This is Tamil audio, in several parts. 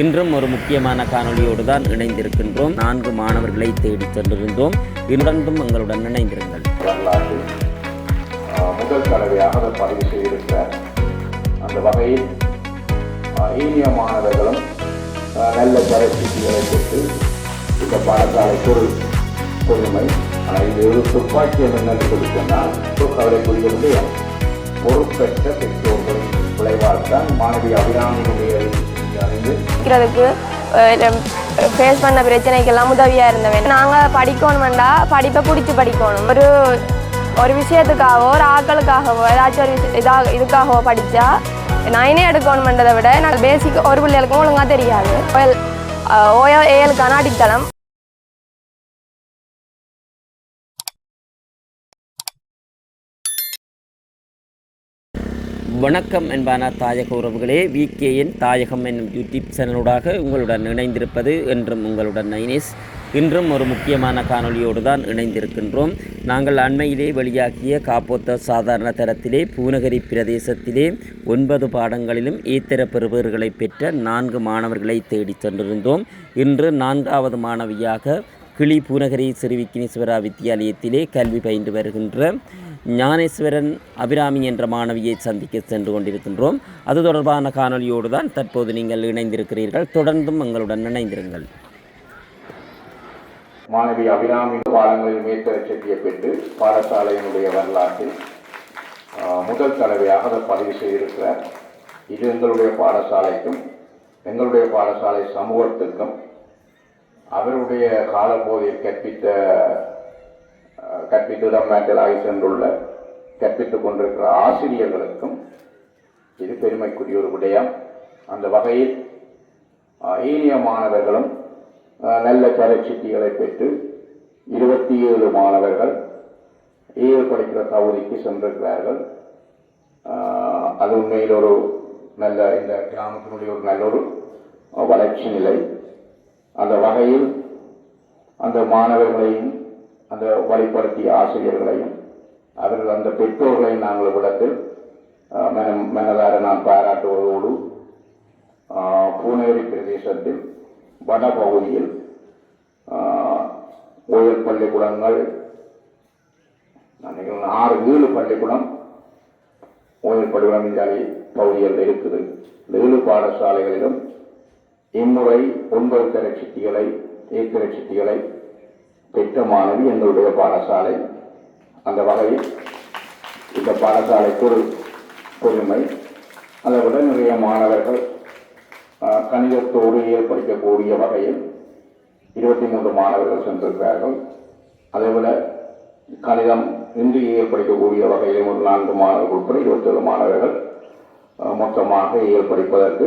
இன்றும் ஒரு முக்கியமான காணொலியோடு தான் இணைந்திருக்கின்றோம். நான்கு மாணவர்களை தேடிச் சென்றிருந்தோம். இன்றும் எங்களுடன் இணைந்திருங்கள். முதல் தடவையாக அதை பதிவு செய்திருக்கிறார். அந்த வகையில் ஈனிய மாணவர்களும் நல்ல பரிசுகளை பெற்று இந்த பாடசாலை பொருள் பொறுமை ஆனால் இது ஒரு துப்பாக்கியம் என்னன்னு சொல்லி சொன்னால் ஒரு கவலைக்குரிய விடயம் பொறுப்பெற்ற பெற்றோர்கள் விளைவால் தான் மாணவி அபிராமியுடைய இருக்கிறதுக்கு ஃபேஸ் பண்ண பிரச்சனைக்கெல்லாம் உதவியாக இருந்தவன். நாங்கள் படிக்கணுமெண்டா படிப்பை பிடிச்சி படிக்கணும். ஒரு ஒரு விஷயத்துக்காகவோ ஒரு ஆக்களுக்காகவோ ஏதாச்சும் ஒரு விஷயம் இதாக இதுக்காகவோ படித்தா நைனே எடுக்கணுமென்றதை விட நாங்கள் பேசிக் ஒரு பிள்ளைகளுக்கும் ஒழுங்காக தெரியாது. ஓயோ ஏஎலுக்கான அடித்தளம். வணக்கம் என்பான தாயக உறவுகளே விகேஎன் தாயகம் என்னும் யூடியூப் சேனலூடாக உங்களுடன் இணைந்திருப்பது என்றும் உங்களுடன் நைனேஸ் இன்றும் ஒரு முக்கியமான காணொளியோடு தான் இணைந்திருக்கின்றோம். நாங்கள் அண்மையிலே வெளியாகிய காப்போத்த சாதாரண தரத்திலே பூநகரி பிரதேசத்திலே ஒன்பது பாடங்களிலும் ஏத்தர பெறுபவர்களை பெற்ற நான்கு மாணவர்களை தேடிச் சென்றிருந்தோம். இன்று நான்காவது மாணவியாக கிளி பூநகரி ஸ்ரீ விக்னேஸ்வரா வித்தியாலயத்திலே கல்வி பயின்று வருகின்ற ஞானேஸ்வரன் அபிராமி என்ற மாணவியை சந்திக்க சென்று கொண்டிருக்கின்றோம். அது தொடர்பான காணொளியோடு தான் தற்போது நீங்கள் இணைந்திருக்கிறீர்கள். தொடர்ந்தும் எங்களுடன் இணைந்திருங்கள். மாணவி அபிராமி பாடங்களில் மேற்கட்சியை பெற்று பாடசாலையினுடைய வரலாற்றில் முதல் தடவையாக அதை பதிவு செய்திருக்கிறார். இது எங்களுடைய பாடசாலைக்கும் எங்களுடைய பாடசாலை சமூகத்துக்கும் அவருடைய காலப்போதில் கற்பித்த கற்பித்திடம் மேட்டலாகி சென்றுள்ள கற்பித்துக் கொண்டிருக்கிற ஆசிரியர்களுக்கும் இது பெருமைக்குரிய ஒரு விடயம். அந்த வகையில் ஈனிய மாணவர்களும் நல்ல கரைச்சிட்டிகளை பெற்று இருபத்தி ஏழு மாணவர்கள் ஏழு படிக்கிற தகுதிக்கு சென்றிருக்கிறார்கள். அது உண்மையில் ஒரு நல்ல இந்த கிராமத்தினுடைய ஒரு நல்ல ஒரு வளர்ச்சி நிலை. அந்த வகையில் அந்த மாணவர்களையும் அந்த வழிப்படுத்திய ஆசிரியர்களையும் அவர்கள் அந்த பெற்றோர்களையும் நாங்கள் விடத்தில் மன மனதார நான் பாராட்டுவதோடு பூனேரி பிரதேசத்தில் வடபகுதியில் ஓயல் பள்ளிக்கூடங்கள் நினைக்கிறேன் ஆறு ஏழு பள்ளிக்கூடம் ஓயல் பள்ளிக்கூடம் இந்தியாவில் பகுதிகளில் இருக்குது. இந்த ஏழு பாடசாலைகளிலும் இம்முறை ஒன்பது தர சிட்டிகளை ஏத்திர சிட்டிகளை பெற்ற மாணவி எங்களுடைய பாடசாலை. அந்த வகையில் இந்த பாடசாலைக்கு ஒரு பெருமை அதை விட நிறைய மாணவர்கள் கணிதத்தோடு இயல் படிக்கக்கூடிய வகையில் இருபத்தி மூன்று மாணவர்கள் சென்றிருக்கிறார்கள். அதேபோல கணிதம் இன்று இயல் படிக்கக்கூடிய வகையில் ஒரு நான்கு மாணவர்கள் உட்பட இருபத்தேழு மாணவர்கள் மொத்தமாக இயல் படிப்பதற்கு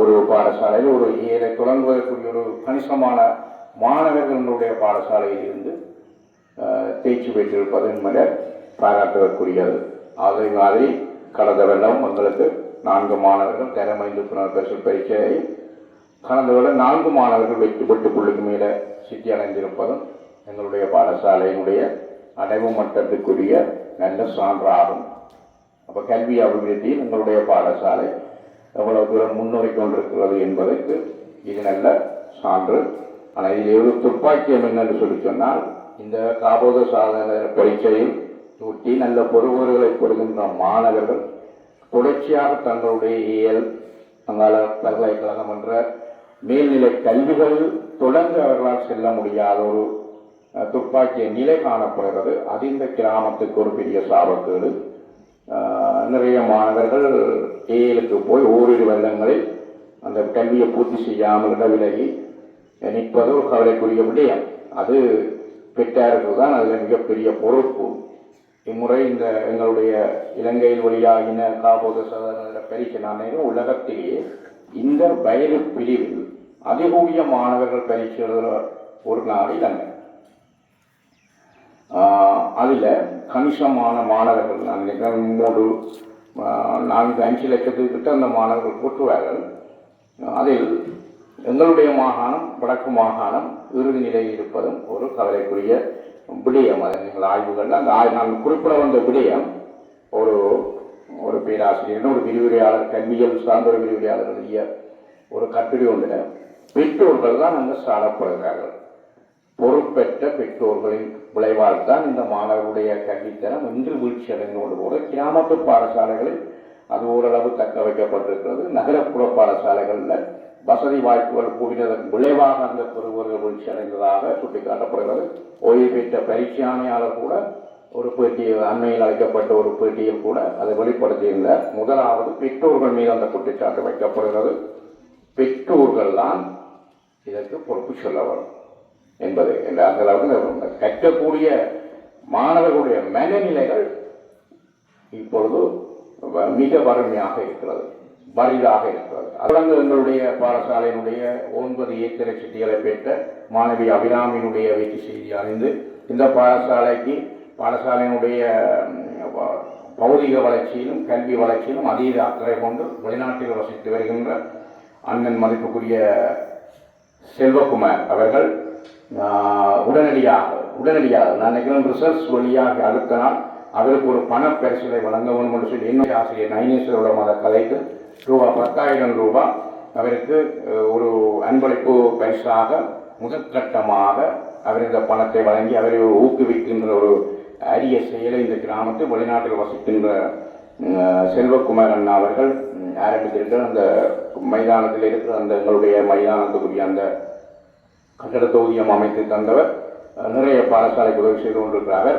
ஒரு பாடசாலையில் ஒரு இயலை தொடங்குவதற்குரிய ஒரு கணிசமான மாணவர்களுடைய பாடசாலையில் இருந்து தேய்ச்சி தேர்ச்சி பெற்றிருப்பது என்பதை பாராட்டுவதற்குரியது அதே மாதிரி கடந்த வருடம் எங்களுக்கு நான்கு மாணவர்கள் திறமைந்து புனர்பரிசல் பரீட்சையை கடந்த வருடம் நான்கு மாணவர்கள் வெற்றி பெற்று புள்ளிக்கு மேலே சித்தி அடைந்திருப்பதும் எங்களுடைய பாடசாலையினுடைய அடைவு மட்டத்துக்குரிய நல்ல சான்றாகும். அப்போ கல்வி அபிவிருத்தியில் உங்களுடைய பாடசாலை எவ்வளவு தூரம் முன்னேறி கொண்டிருக்கிறது என்பதற்கு இது நல்ல சான்று ஆனால் இது ஒரு துப்பாக்கியம் என்னன்னு சொல்லி சொன்னால் இந்த காபோத சாதன பரீட்சையில் ஊட்டி நல்ல பொறுப்புகளை கொடுக்கின்ற மாணவர்கள் தொடர்ச்சியாக தங்களுடைய இயல் அங்கால பல்கலைக்கழகம் என்ற மேல்நிலை கல்விகளில் தொடர்ந்து அவர்களால் செல்ல முடியாத ஒரு துப்பாக்கிய நிலை காணப்படுகிறது. அது இந்த கிராமத்துக்கு ஒரு பெரிய சாபக்கேடு. நிறைய மாணவர்கள் ஏஎலுக்கு போய் ஓரிரு வருடங்களில் அந்த கல்வியை பூர்த்தி செய்யாமல் இடவிலகி நிற்பது ஒரு கவலைக்குரிய விடயம். அது பெற்றார்கள் தான் அதில் மிகப்பெரிய பொறுப்பு. இம்முறை இந்த எங்களுடைய இலங்கையில் வெளியாகின காபோத சதன பரிசு நான் உலகத்திலேயே இந்த வயது பிரிவில் அதிகூடிய மாணவர்கள் பயிற்சியில் ஒரு நாடு இலங்கை. அதில் கணிசமான மாணவர்கள் நான் நினைக்கிறேன் நான்கு அஞ்சு லட்சத்துக்கிட்ட அந்த மாணவர்கள் கூட்டுவார்கள் அதில் எங்களுடைய மாகாணம் வடக்கு மாகாணம் இறுதி நிலையில் இருப்பதும் ஒரு கவலைக்குரிய விடயம். அது நீங்கள் ஆய்வுகள். அந்த நான் குறிப்பிட வந்த விடயம் ஒரு ஒரு பேராசிரியர் ஒரு விரிவுரையாளர் கல்வியல் சார்ந்த ஒரு விரிவுரையாளர் எழுதிய ஒரு கட்டுரை ஒன்றில் பெற்றோர்கள் தான் அங்கு சாடப்படுகிறார்கள் பொறுப்பெற்ற பெற்றோர்களின் விளைவால் தான் இந்த மாணவர்களுடைய கல்வித்தரம் இன்று வீழ்ச்சி அடைந்து கொண்டு போது கிராமத்து பாடசாலைகளில் அது ஓரளவு தக்க வைக்கப்பட்டிருக்கிறது. நகரப்புற பாடசாலைகளில் வசதி வாய்ப்புகள் கூடினதன் விளைவாக அந்த பெறுவர்கள் வீழ்ச்சி அடைந்ததாக சுட்டிக்காட்டப்படுகிறது. ஓய்வு பெற்ற பரீட்சையாணையாளர் கூட ஒரு பேட்டியில் அண்மையில் அழைக்கப்பட்ட ஒரு பேட்டியில் கூட அதை வெளிப்படுத்தியிருந்தார். முதலாவது பெற்றோர்கள் மீது அந்த குற்றச்சாட்டு வைக்கப்படுகிறது. பெற்றோர்கள் தான் இதற்கு பொறுப்பு சொல்ல வரும் என்பது என்ற அந்த அளவுக்கு கற்கக்கூடிய மாணவர்களுடைய மனநிலைகள் இப்பொழுது வ- மிக வறுமையாக இருக்கிறது. வரிதாக இருக்கிறது தொடர்ந்து எங்களுடைய பாடசாலையினுடைய ஒன்பது ஏக்கரை சிட்டிகளை பெற்ற மாணவி அபிராமியினுடைய வீட்டு செய்தி அறிந்து இந்த பாடசாலைக்கு பாடசாலையினுடைய பௌதிக வளர்ச்சியிலும் கல்வி வளர்ச்சியிலும் அதீத அக்கறை கொண்டு வெளிநாட்டில் வசித்து வருகின்ற அண்ணன் மதிப்புக்குரிய செல்வகுமார் அவர்கள் உடனடியாக உடனடியாக நான் நினைக்கிறேன் ரிசர்ச் வழியாக அடுத்த நாள் அவருக்கு ஒரு பண பரிசுகளை வழங்க வேண்டும் என்று சொல்லி என்னுடைய ஆசிரியர் நைனேஸ்வரோட அதை கலைத்து ரூபா பத்தாயிரம் ரூபாய் அவருக்கு ஒரு அன்பளிப்பு பரிசாக முதற்கட்டமாக அவர் இந்த பணத்தை வழங்கி அவரை ஊக்குவிக்கின்ற ஒரு அரிய செயலை இந்த கிராமத்தில் வெளிநாட்டில் வசிக்கின்ற செல்வகுமார் அண்ணா அவர்கள் ஆரம்பித்திருக்கிற அந்த மைதானத்தில் இருக்கிற அந்த எங்களுடைய மைதானத்துக்குரிய அந்த கட்டட தொகுதியம் அமைத்து தந்தவர். நிறைய பாடசாலைக்கு உதவி செய்து கொண்டிருக்கிறார்.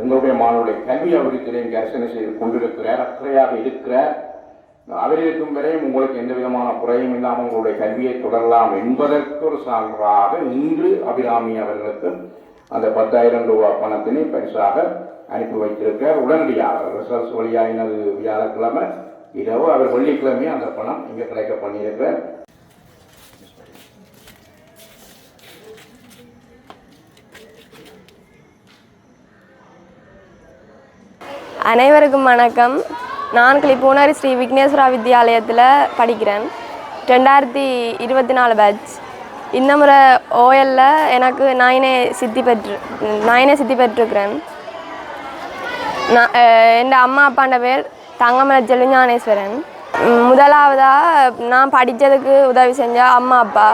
எங்களுடைய மாணவருடைய கல்வி அபிவிருத்திலையும் கரிசனை செய்து கொண்டிருக்கிறார் அக்கறையாக இருக்கிறார். அவரிக்கும் வரையும் உங்களுக்கு எந்த விதமான குறையும் இல்லாமல் உங்களுடைய கல்வியை தொடரலாம் என்பதற்கு ஒரு சான்றாக இன்று அபிராமி அவர்களுக்கு அந்த பத்தாயிரம் ரூபாய் பணத்தினை பரிசாக அனுப்பி வைத்திருக்கிறார். உடனடியாக ரிசர்ச் வழியாயினது வியாழக்கிழமை இரவு அவர் வெள்ளிக்கிழமையும் அந்த பணம் இங்கே கிடைக்க பண்ணியிருக்கிறார். அனைவருக்கும் வணக்கம். நான் கிளிப்பூனாரி ஸ்ரீ விக்னேஸ்வரா வித்யாலயத்தில் படிக்கிறேன். ரெண்டாயிரத்தி இருபத்தி நாலு பேட்ச் இந்த முறை ஓஎல்ல எனக்கு நைனே சித்தி பெற்று நைனே சித்தி பெற்றிருக்கிறேன். நான் என் அம்மா அப்பாண்ட பேர் தங்கமலை செல்வி ஞானேஸ்வரன் முதலாவதாக நான் படித்ததுக்கு உதவி செஞ்ச அம்மா அப்பா.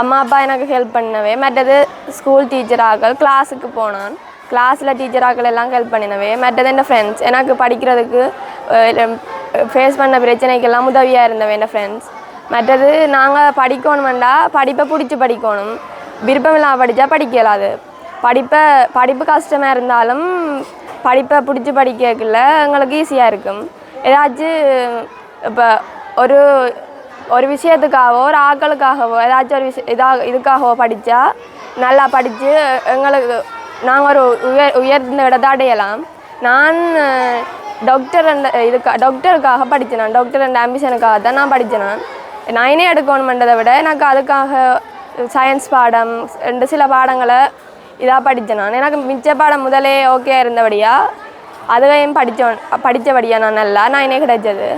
அம்மா அப்பா எனக்கு ஹெல்ப் பண்ணவே மற்றது ஸ்கூல் டீச்சராக கிளாஸுக்கு போனான். கிளாஸில் டீச்சராக்கள் எல்லாம் ஹெல்ப் பண்ணினவே மற்றது என் ஃப்ரெண்ட்ஸ் எனக்கு படிக்கிறதுக்கு ஃபேஸ் பண்ண பிரச்சனைக்கெல்லாம் உதவியாக இருந்தவன் என் ஃப்ரெண்ட்ஸ் மற்றது நாங்கள் படிக்கணுமெண்டா படிப்பை பிடிச்சி படிக்கணும். விருப்பம் இல்லாமல் படித்தா படிக்க இயலாது. படிப்பை படிப்பு கஷ்டமாக இருந்தாலும் படிப்பை பிடிச்சி படிக்கக்குள்ள எங்களுக்கு ஈஸியாக இருக்கும். ஏதாச்சும் இப்போ ஒரு ஒரு விஷயத்துக்காகவோ ஒரு ஆக்களுக்காகவோ ஏதாச்சும் ஒரு விஷயம் இதாக இதுக்காகவோ படித்தா நல்லா படித்து எங்களுக்கு நாங்கள் ஒரு உயர் உயர்ந்த இடத்தை அடையலாம் நான் டாக்டர் அந்த இதுக்காக டாக்டருக்காக படித்தேன் டாக்டர் அந்த ஆம்பிஷனுக்காக தான் நான் படித்தேன் நான். நைனே எடுக்கணுமென்றதை விட எனக்கு அதுக்காக சயின்ஸ் பாடம் ரெண்டு சில பாடங்களை இதாக படித்தேன் நான். எனக்கு மிச்ச பாடம் முதலே ஓகே இருந்தபடியா அதுவையும் படித்தோம் படித்தபடியா நான் நல்லா நைனே கிடைச்சது.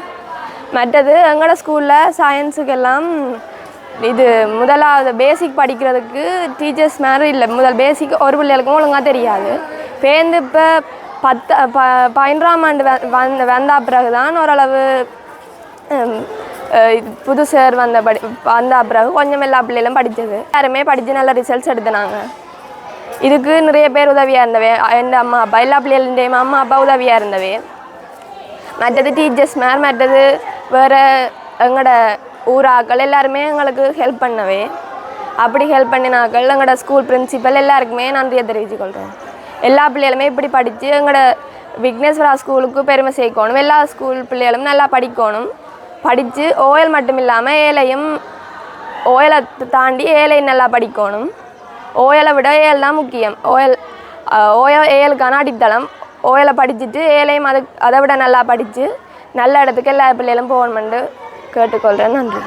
மற்றது எங்களோட ஸ்கூலில் சயின்ஸுக்கெல்லாம் இது முதலாவது பேசிக் படிக்கிறதுக்கு டீச்சர்ஸ் மாதிரி இல்லை. முதல் பேசிக் ஒரு பிள்ளைகளுக்கும் ஒழுங்காக தெரியாது. பேருந்து இப்போ பத்து ப பதினொன்றாம் ஆண்டு வந்த வந்தா பிறகு தான் ஓரளவு புது சார் வந்த படி வந்தா பிறகு கொஞ்சம் எல்லா பிள்ளைகளும் படித்தது யாருமே படித்து நல்ல ரிசல்ட்ஸ் எடுத்துனாங்க. இதுக்கு நிறைய பேர் உதவியாக இருந்தவே. என் அம்மா அப்பா எல்லா பிள்ளைகளின் அம்மா அப்பா உதவியாக இருந்தவே. மற்றது டீச்சர்ஸ் மேர் மற்றது வேறு எங்களோட ஊராக்கள் எல்லாருமே எங்களுக்கு ஹெல்ப் பண்ணவே. அப்படி ஹெல்ப் பண்ணினாக்கள் எங்களோட ஸ்கூல் பிரின்சிபல் எல்லாருக்குமே நன்றியை தெரிவித்துக்கொள்கிறேன் எல்லா பிள்ளைகளுமே இப்படி படித்து எங்களோட விக்னேஸ்வரா ஸ்கூலுக்கு பெருமை சேர்க்கணும். எல்லா ஸ்கூல் பிள்ளைகளும் நல்லா படிக்கணும். படித்து ஓயல் மட்டும் இல்லாமல் ஏழையும் ஓயலை தாண்டி ஏழை நல்லா படிக்கணும். ஓயலை விட ஏல் தான் முக்கியம். ஓயல் ஓயல் ஏழுக்கான அடித்தளம். ஓயலை படிச்சுட்டு ஏழையும் அது அதை விட நல்லா படித்து நல்ல இடத்துக்கு எல்லா பிள்ளைகளும் போகணுமெண்டு. கேட்டுக்கொள்கிறேன் நன்றி.